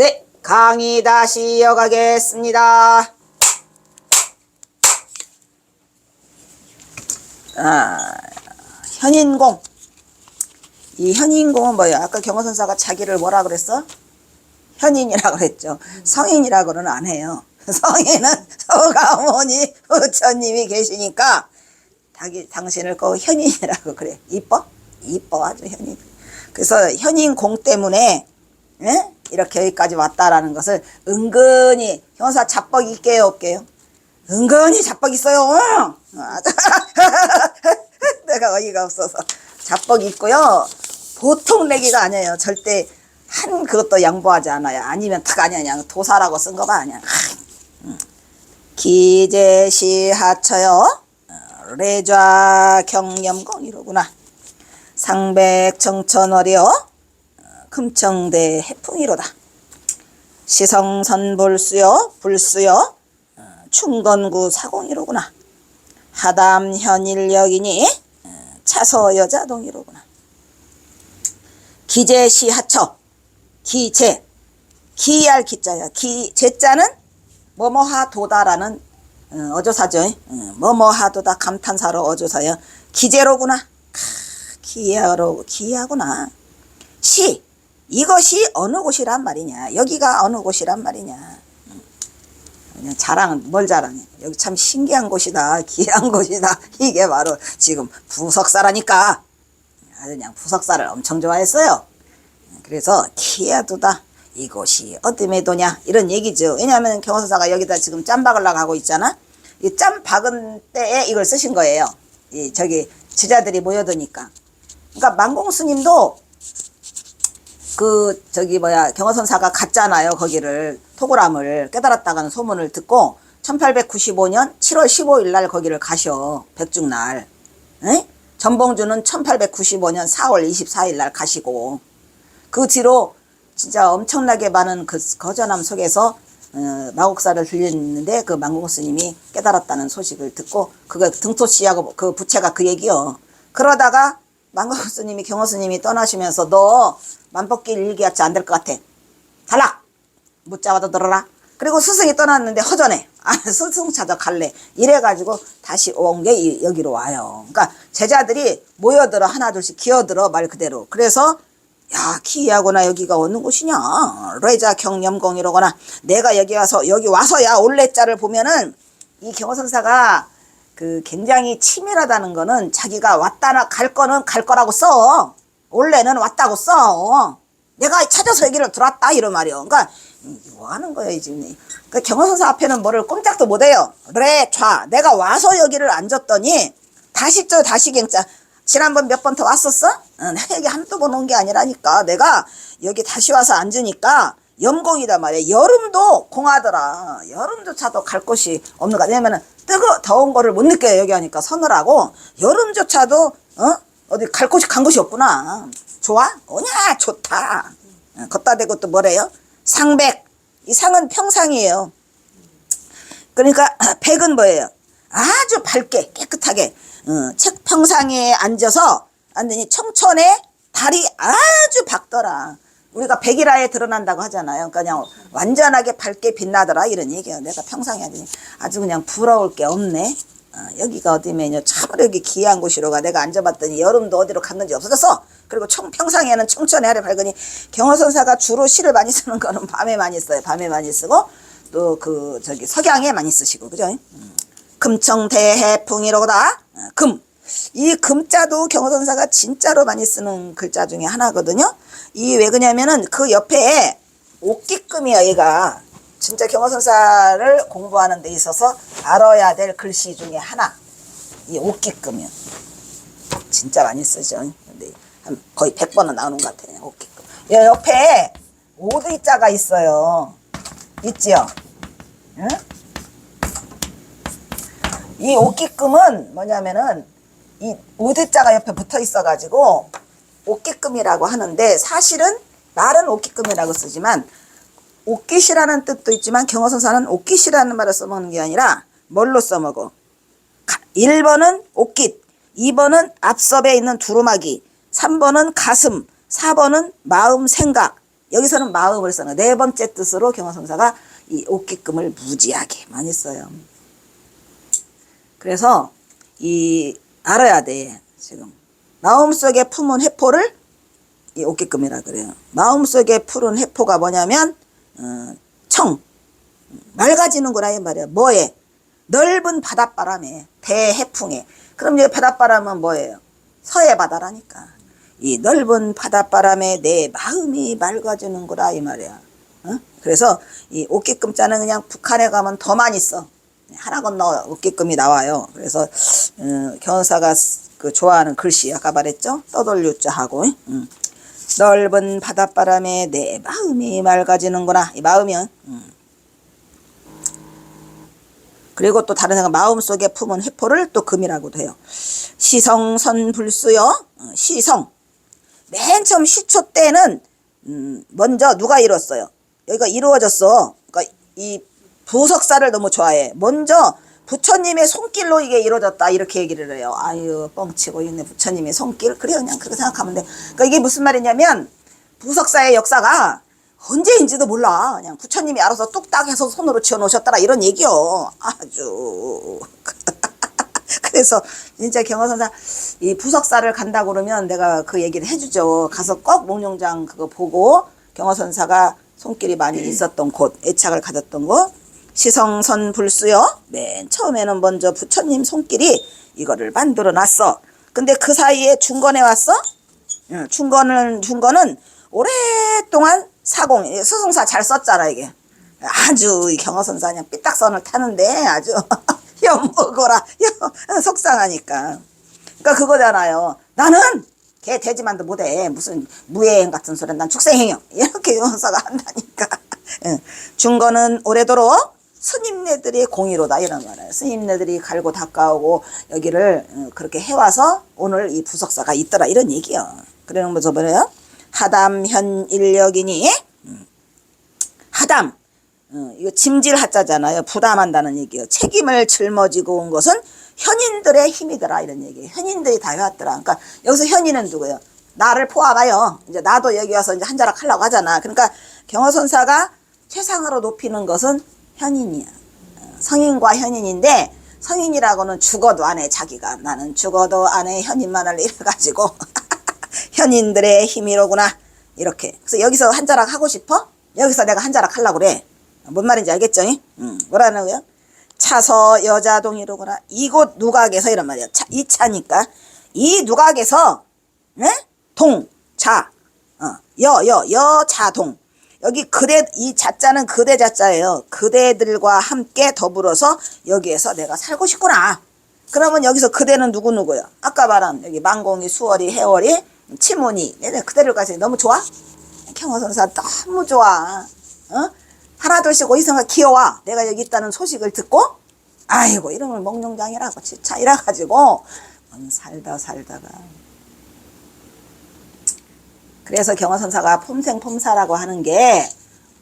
네, 강의 다시 이어가겠습니다. 아, 현인공. 이 현인공은 뭐예요? 아까 경호선사가 자기를 뭐라 그랬어? 현인이라고 그랬죠. 성인이라고는 안 해요. 성인은 서가모니 부처님이 계시니까 자기 당신을 꼭 현인이라고 그래. 이뻐? 이뻐 아주 현인. 그래서 현인공 때문에 예? 이렇게 여기까지 왔다라는 것을 은근히 형사 자뻑 있게요 없게요? 은근히 자뻑 있어요. 아, 내가 어이가 없어서 자뻑 있고요. 보통 내기가 아니에요. 절대 한 그것도 양보하지 않아요. 아니면 탁 아니야 그냥 도사라고 쓴 거가 아니야. 음. 기제시 하처요. 어, 레좌 경념공 이로구나. 상백 정천어려 금청대 해풍이로다. 시성선 불수요 불수요 어, 충건구 사공이로구나. 하담 현일역이니 어, 차서 여자동이로구나. 기제시 하처 기제 기할 기자야. 기 제자는 뭐뭐하 도다라는 어, 어조사죠. 어, 뭐뭐하 도다 감탄사로 어조사야. 기제로구나. 크, 기하로 기하구나. 시 이것이 어느 곳이란 말이냐? 여기가 어느 곳이란 말이냐? 음. 그냥 자랑 뭘 자랑해? 여기 참 신기한 곳이다 귀한 곳이다. 이게 바로 지금 부석사라니까. 아주 그냥 부석사를 엄청 좋아했어요. 그래서 키야두다. 이곳이 어둠의 도냐? 이런 얘기죠. 왜냐하면 경호사가 여기다 지금 짬 박으려고 하고 있잖아? 이 짬 박은 때에 이걸 쓰신 거예요. 이 저기 제자들이 모여드니까. 그러니까 만공스님도 그 저기 뭐야 경허선사가 갔잖아요 거기를 토고람을 깨달았다가는 소문을 듣고 1895년 7월 15일 날 거기를 가셔 백중날 에? 전봉주는 1895년 4월 24일 날 가시고 그 뒤로 진짜 엄청나게 많은 그 거전함 속에서 어, 마곡사를 들렸는데 그 망공 스님이 깨달았다는 소식을 듣고 그거 등토씨하고 그 부채가 그 얘기요. 그러다가 망공 스님이 경호 스님이 떠나시면서 너 만법길 일기같이 안 될 것 같아. 탈락! 못 잡아도 들어라. 그리고 스승이 떠났는데 허전해. 아, 스승 찾아 갈래. 이래가지고 다시 온 게 여기로 와요. 그러니까 제자들이 모여들어 하나둘씩 기어들어 말 그대로. 그래서 야, 키하거나 여기가 어느 곳이냐? 레자 경념공이로거나 내가 여기 와서 여기 와서야 올레자를 보면은 이 경호 선사가 그 굉장히 치밀하다는 거는 자기가 왔다나 갈 거는 갈 거라고 써. 원래는 왔다고 써. 내가 찾아서 여기를 들어왔다 이런 말이요. 그러니까 뭐 하는 거야 이 지금. 그 경호선사 앞에는 뭐를 꼼짝도 못해요. 레, 좌. 내가 와서 여기를 앉았더니 다시 저 다시 갱자. 지난번 몇 번 더 왔었어? 응, 여기 한두 번 온 게 아니라니까. 내가 여기 다시 와서 앉으니까 염공이다 말이야. 여름도 공하더라. 여름조차도 갈 곳이 없는 거야. 왜냐면은 뜨거 더운 거를 못 느껴요. 여기 하니까 서늘하고 여름조차도 어 어디 갈 곳이 간 곳이 없구나. 좋아? 오냐 좋다. 어, 걷다 대고 또 뭐래요? 상백. 이 상은 평상이에요. 그러니까 백은 뭐예요? 아주 밝게 깨끗하게 어, 책 평상에 앉아서 앉으니 청천에 달이 아주 밝더라. 우리가 백일하에 드러난다고 하잖아요. 그러니까 그냥 완전하게 밝게 빛나더라 이런 얘기예요. 내가 평상에 앉으니 아주 그냥 부러울 게 없네. 어, 여기가 어디면요 참으로 여기 귀한 곳이로가 내가 앉아봤더니 여름도 어디로 갔는지 없어졌어. 그리고 청, 평상에는 청천에 아래 밝으니 경호선사가 주로 시를 많이 쓰는 거는 밤에 많이 써요. 밤에 많이 쓰고 또 그 저기 석양에 많이 쓰시고 그죠? 음. 금청대해풍이로다. 어, 금. 이 금자도 경호선사가 진짜로 많이 쓰는 글자 중에 하나거든요. 이 왜 그러냐면은 그 옆에 옥기금이야 얘가. 진짜 경호선사를 공부하는 데 있어서 알아야 될 글씨 중에 하나. 이 옥기금이요. 진짜 많이 쓰죠. 근데 한 거의 100번은 나오는 것 같아요. 옥기금. 이 옆에 오드자가 있어요. 있지요? 응? 이 옥기금은 뭐냐면은 이 오대자가 옆에 붙어 있어가지고 옥기금이라고 하는데 사실은 말은 옥기금이라고 쓰지만 옥깃이라는 뜻도 있지만 경어선사는 옥깃이라는 말을 써먹는 게 아니라 뭘로 써먹어? 1번은 옥깃, 2번은 앞섭에 있는 두루마기, 3번은 가슴, 4번은 마음 생각, 여기서는 마음을 쓰는 네 번째 뜻으로 경화선사가 이 옥기금을 무지하게 많이 써요. 그래서 이 알아야 돼 지금 마음속에 품은 해포를 이 옥기금이라 그래요. 마음속에 푸른 해포가 뭐냐면 어, 청 맑아지는구나 이 말이야. 뭐에 넓은 바닷바람에 대해풍에 그럼 이제 바닷바람은 뭐예요? 서해 바다라니까. 이 넓은 바닷바람에 내 마음이 맑아지는구나 이 말이야. 어? 그래서 이 옥기금자는 그냥 북한에 가면 더 많이 써. 하나 건너 옥기금이 나와요. 그래서 어, 견사가 그 좋아하는 글씨 아까 말했죠? 떠돌유자 하고 음. 넓은 바닷바람에 내 마음이 맑아지는구나 이 마음이요. 음. 그리고 또 다른 생각 마음속에 품은 해포를 또 금이라고도 해요. 시성선 불수요. 어, 시성. 맨 처음 시초 때는 음, 먼저 누가 이뤘어요? 여기가 이루어졌어. 그러니까 이 부석사를 너무 좋아해. 먼저 부처님의 손길로 이게 이루어졌다 이렇게 얘기를 해요. 아유 뻥치고 있네 부처님의 손길. 그래 그냥 그렇게 생각하면 돼. 그러니까 이게 무슨 말이냐면 부석사의 역사가 언제인지도 몰라. 그냥 부처님이 알아서 뚝딱 해서 손으로 지어 놓으셨더라 이런 얘기요. 아주. 그래서 진짜 경화선사 이 부석사를 간다 그러면 내가 그 얘기를 해주죠. 가서 꼭 목룡장 그거 보고 경화선사가 손길이 많이 있었던 곳, 애착을 가졌던 곳, 시성선 불수요. 맨 처음에는 먼저 부처님 손길이 이거를 만들어 놨어. 근데 그 사이에 중건에 왔어? 응, 중건은 중건은 오랫동안 사공 스승사 잘 썼잖아 이게 아주 이 경어선사 그냥 삐딱선을 타는데 아주 엿 속상하니까 그러니까 그거잖아요 나는 개 돼지만도 못해 무슨 무예행 같은 소리 난 축생행여 이렇게 경어사가 한다니까 응. 중거는 오래도록 스님네들의 공의로다 이런 말이에요 스님네들이 갈고 닦아오고 여기를 어, 그렇게 해와서 오늘 이 부석사가 있더라 이런 얘기요. 그러는 거저 뭐래요 하담 현 인력이니? 음. 하담. 어, 이거 짐질 하자잖아요. 부담한다는 얘기예요. 책임을 짊어지고 온 것은 현인들의 힘이더라 이런 얘기예요 현인들이 다 해왔더라. 그러니까 여기서 현인은 누구예요? 나를 포함하여. 이제 나도 여기 와서 이제 한자락 하려고 하잖아. 그러니까 경허선사가 최상으로 높이는 것은 현인이야 어, 성인과 현인인데 성인이라고는 죽어도 안 해 자기가 나는 죽어도 안 해 현인만을 이래가지고 현인들의 힘이로구나. 이렇게. 그래서 여기서 한 자락 하고 싶어? 여기서 내가 한 자락 하려고 그래. 뭔 말인지 알겠죠? 응. 뭐라는 거야? 차서 여자동이로구나. 이곳 누각에서 이런 말이야. 차, 이 차니까. 이 누각에서, 네? 동, 자, 어, 여, 여, 여, 자, 동. 여기 그대, 이 자자는 그대 자자예요. 그대들과 함께 더불어서 여기에서 내가 살고 싶구나. 그러면 여기서 그대는 누구 누구요? 아까 말한 여기 망공이, 수월이, 해월이, 치문이. 내가 그대를 가서 너무 좋아? 경호 선사 너무 좋아. 어? 하나둘씩 오이성가 귀여워. 내가 여기 있다는 소식을 듣고, 아이고, 이름을 몽룡장이라고 진짜 이래가지고, 살다 살다가. 그래서 경호선사가 폼생폼사라고 하는 게,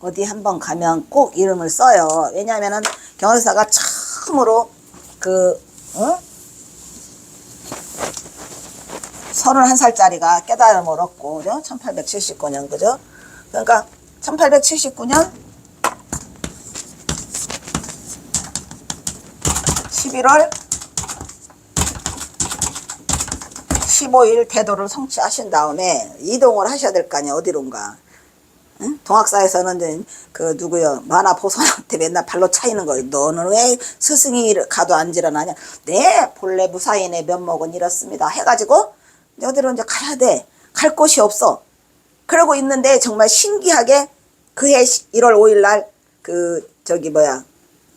어디 한번 가면 꼭 이름을 써요. 왜냐면은 경호선사가 처음으로 그, 어? 31살짜리가 깨달음을 얻고, 그죠? 1879년, 그죠? 그러니까 1879년 11월 15일 대도를 성취하신 다음에 이동을 하셔야 될 거 아니야, 어디론가. 응? 동학사에서는 그 누구요 만화 보선한테 맨날 발로 차이는 거예요. 너는 왜 스승이 가도 안 일어나냐? 네 본래 무사인의 면목은 이렇습니다. 해가지고 어디로 이제 가야 돼. 갈 곳이 없어. 그러고 있는데 정말 신기하게 그해 1월 5일 날 그 저기 뭐야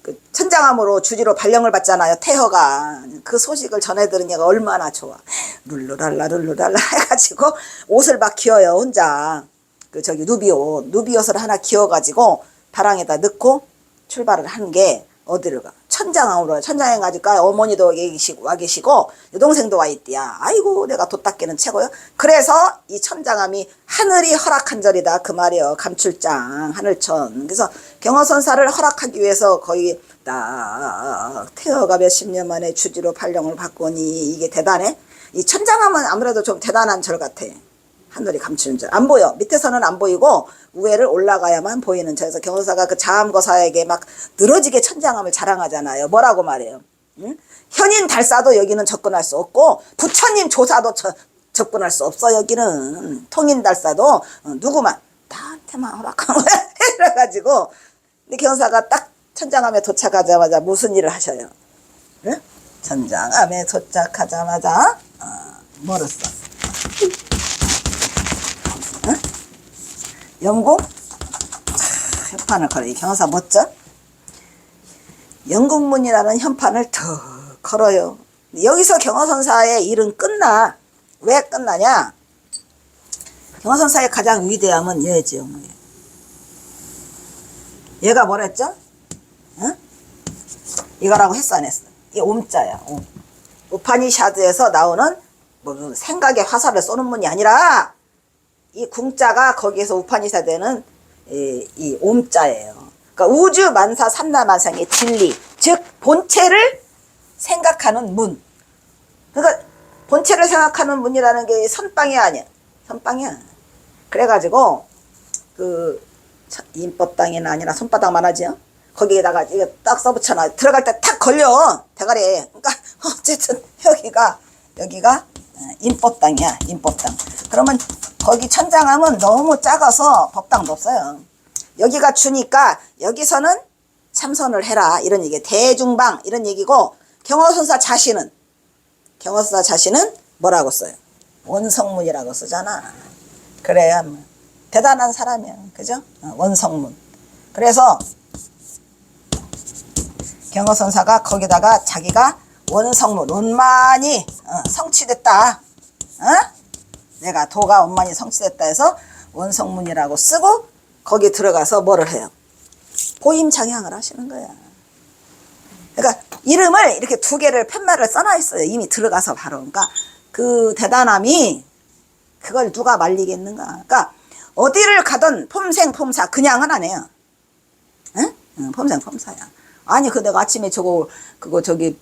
그 천장암으로 주지로 발령을 받잖아요. 태허가 그 소식을 전해 들으니까 얼마나 좋아. 룰루랄라 룰루랄라 해가지고 옷을 막 기어요 혼자. 그 저기 누비옷 누비옷을 하나 기어가지고 다랑에다 넣고 출발을 한게 어디를 가 천장암으로 천장에 가니까 어머니도 계시고 와 계시고 여동생도 와 있디야 아이고 내가 돛닦기는 최고요. 그래서 이 천장암이 하늘이 허락한 절이다. 그 말이요. 감출장 하늘천. 그래서 경허선사를 허락하기 위해서 거의 딱 태어가 몇십 년 만에 주지로 발령을 받고니 이게 대단해. 이 천장암은 아무래도 좀 대단한 절 같아 하늘이 감추는 줄. 안 보여. 밑에서는 안 보이고 위에를 올라가야만 보이는 저에서 경호사가 그 자암거사에게 막 늘어지게 천장함을 자랑하잖아요. 뭐라고 말해요. 응? 현인 달사도 여기는 접근할 수 없고 부처님 조사도 저- 접근할 수 없어 여기는 통인 달사도 어, 누구만 나한테만 허락한 거야 이래가지고 근데 경사가 딱 천장함에 도착하자마자 무슨 일을 하셔요? 응? 천장함에 도착하자마자 어, 뭐를 써? 차, 현판을 걸어 이 경사 멋져? 영국문이라는 현판을 더 걸어요. 여기서 경허선사의 일은 끝나. 왜 끝나냐? 경허선사의 가장 위대함은 얘지요. 얘가 뭐랬죠? 응? 이거라고 했어 안 했어? 이 옴자야. 옴. 우파니샤드에서 나오는 무슨 생각의 화살을 쏘는 문이 아니라 이 궁자가 거기에서 우파니샤드에는 이, 이 옴자예요. 그러니까 우주 만사 삼라만상의 진리, 즉 본체를 생각하는 문. 그러니까 본체를 생각하는 문이라는 게 선빵이 아니야. 선빵이야. 그래가지고 그 차- 인법당이는 아니라 손바닥만 하지요. 거기에다가 이거 딱 써붙여놔. 들어갈 때 탁 걸려 대가리에. 그러니까 어쨌든 여기가 여기가 어, 인법당이야. 인법당. 그러면 거기 천장함은 너무 작아서 법당도 없어요. 여기가 주니까 여기서는 참선을 해라 이런 얘기. 대중방 이런 얘기고 경허선사 자신은 경허선사 자신은 뭐라고 써요? 원성문이라고 쓰잖아. 그래야 뭐 대단한 사람이야. 그죠? 어, 원성문. 그래서 경허선사가 거기다가 자기가 원성문, 원만이 어, 성취됐다. 어? 내가 도가 원만이 성취됐다 해서 원성문이라고 쓰고 거기 들어가서 뭐를 해요? 보임장향을 하시는 거야. 그러니까 이름을 이렇게 두 개를 팻말을 써놔 있어요. 이미 들어가서 바로. 그러니까 그 대단함이 그걸 누가 말리겠는가. 그러니까 어디를 가든 폼생 폼사 그냥은 안 해요. 응? 응, 폼생 폼사야. 아니 그 내가 아침에 저거 그거 저기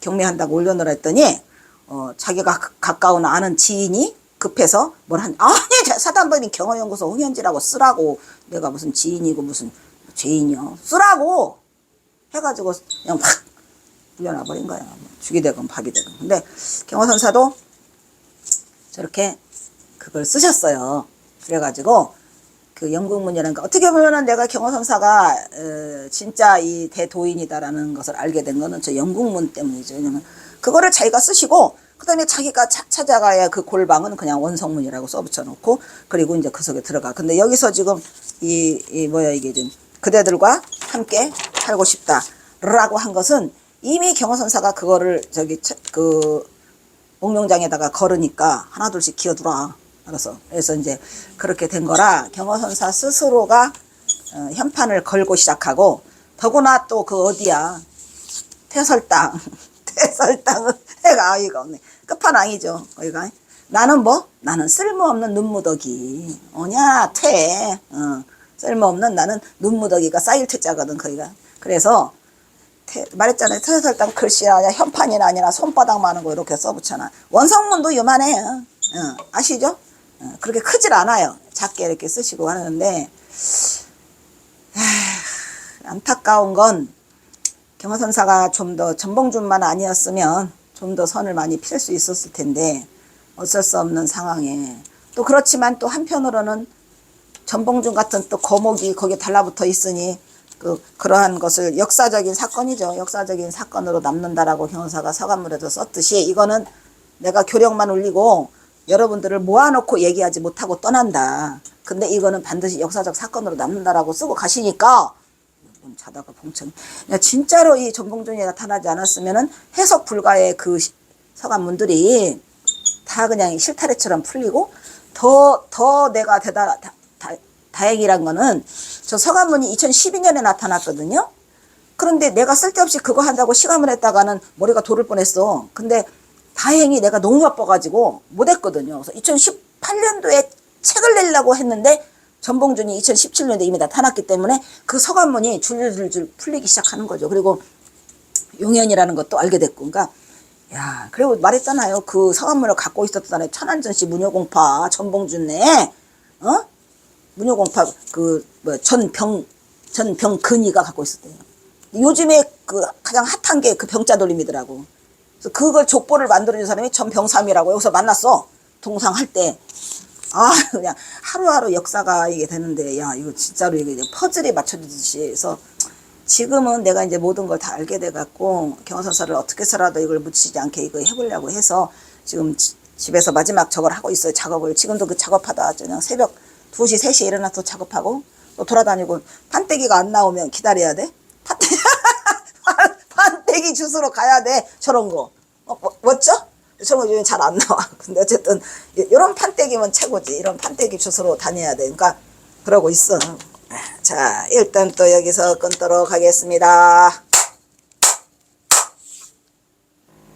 경매한다고 올려놓으라 했더니 어 자기가 가- 가까운 아는 지인이 급해서 뭘 한 아니 저 사단법인 경호연구소 홍현지라고 쓰라고. 내가 무슨 지인이고 무슨 죄인이요. 쓰라고! 해가지고 그냥 팍 올려놔 버린 거야. 죽이 되건 밥이 되건. 근데 경호선사도 저렇게 그걸 쓰셨어요. 그래가지고 그 영국문이라는 거 어떻게 보면은 내가 경호선사가 어, 진짜 이 대도인이다라는 것을 알게 된 거는 저 영국문 때문이죠. 왜냐면 그거를 자기가 쓰시고 그 다음에 자기가 차- 찾아가야 그 골방은 그냥 원성문이라고 써붙여 놓고 그리고 이제 그 속에 들어가. 근데 여기서 지금 이, 이 뭐야 이게 좀 그대들과 함께 살고 싶다라고 한 것은 이미 경호선사가 그거를 저기 차- 그 옥룡장에다가 걸으니까 하나둘씩 기어들어. 알았어. 그래서 이제 그렇게 된 거라 경호선사 스스로가 어, 현판을 걸고 시작하고 더구나 또 그 어디야 태설당 태설당은 해가 아이가 없네 끝판왕이죠 거기가 나는 뭐 나는 쓸모없는 눈무더기 오냐 퇴 어, 쓸모없는 나는 눈무더기가 쌓일 퇴자거든 거기가 그래서 태- 말했잖아요. 태설당 글씨가 아니라 현판이 아니라 손바닥 많은 거 이렇게 써붙여놔. 원성문도 요만해요. 어, 아시죠? 어, 그렇게 크질 않아요. 작게 이렇게 쓰시고 하는데 하, 안타까운 건 경호선사가 좀 더 전봉준만 아니었으면 좀 더 선을 많이 필 수 있었을 텐데 어쩔 수 없는 상황에 또 그렇지만 또 한편으로는 전봉준 같은 또 거목이 거기에 달라붙어 있으니 그 그러한 것을 역사적인 사건이죠. 역사적인 사건으로 남는다라고 경호사가 서간물에도 썼듯이 이거는 내가 교령만 올리고 여러분들을 모아놓고 얘기하지 못하고 떠난다. 근데 이거는 반드시 역사적 사건으로 남는다라고 쓰고 가시니까 좀 자다가 봉천. 야, 진짜로 이 전봉준이 나타나지 않았으면은 해석 불가의 그 시- 서간문들이 다 그냥 실타래처럼 풀리고 더, 더 내가 대다, 다, 다, 다행이란 거는 저 서간문이 2012년에 나타났거든요. 그런데 내가 쓸데없이 그거 한다고 시간을 했다가는 머리가 돌을 뻔했어. 근데 다행히 내가 너무 바빠가지고 못했거든요. 그래서 2018년도에 책을 내려고 했는데 전봉준이 2017년도에 이미 나타났기 때문에 그 서간문이 줄줄줄 풀리기 시작하는 거죠. 그리고 용연이라는 것도 알게 됐고, 그러니까 야, 그리고 말했잖아요. 그 서한문을 갖고 있었잖아요. 천안전 씨 문효공파 전봉준네, 어? 문효공파 그 뭐 전병 전병근이가 갖고 있었대요. 요즘에 그 가장 핫한 게 그 병자 돌림이더라고. 그래서 그걸 족보를 만들어준 사람이 전병삼이라고 여기서 만났어. 동상 할 때. 아, 그냥 하루하루 역사가 이게 되는데, 야, 이거 진짜로 이게 퍼즐에 맞춰지듯이 해서 지금은 내가 이제 모든 걸 다 알게 돼갖고 경화선사를 어떻게 해서라도 이걸 묻히지 않게 이거 해보려고 해서 지금 지- 집에서 마지막 저걸 하고 있어요. 작업을. 지금도 그 작업하다 그냥 새벽 2시, 3시에 일어나서 작업하고 또 돌아다니고 판때기가 안 나오면 기다려야 돼. 판때기, 주스로 가야 돼. 저런 거. 어, 뭐, 멋져? 거 요즘 잘 안 나와. 근데 어쨌든 이런 판때기면 최고지. 이런 판때기 주스로 다녀야 돼. 그러니까 그러고 있어. 자, 일단 또 여기서 끊도록 하겠습니다.